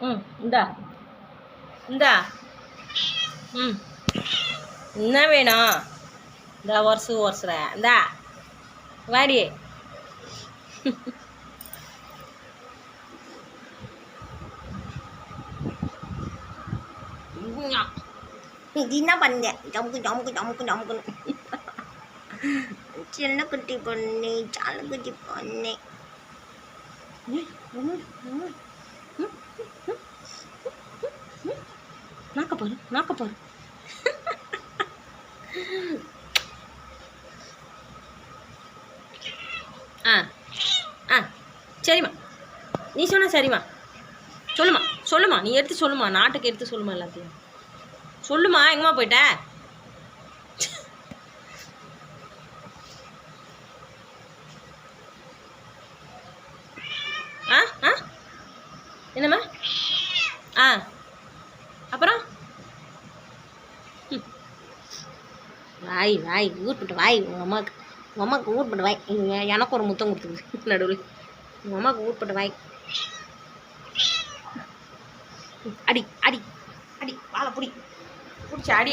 ம் இந்தா. இந்தா. ம். என்ன வேணும்? இந்த வருஷம் வருஷம் இந்தா. வாடி. இது என்ன பண்ண ஜமுக்கு ஜமுக்கு ஜமுக்கு ஜமுக்குன்னு சின்ன குட்டி பொண்ணு சால குட்டி பொண்ணு. நாக்க பாரு நாக்க பாரு ஆ ஆ சரிம்மா. நீ சொன்னா சரிம்மா. சொல்லுமா சொல்லுமா நீ எடுத்து சொல்லுமா நாட்டுக்கு எடுத்து சொல்லுமா எல்லாத்தையும். சொல்லுமா எங்கம்மா போயிட்ட? ஆ ஆ. என்னம்மா? ஆ. அப்புறம்? வாய் வாய் ஊட்பட்டு வாய். உங்கள் அம்மாவுக்கு உங்கள் அம்மாவுக்கு ஊட்பட்டு வாய். எனக்கு ஒரு முத்தம் கொடுத்துருது நடுவில். உங்கள் அம்மாவுக்கு ஊட்பட்டு வாய். அடி அடி அடி வாழை பிடி. பிடிச்சி அடி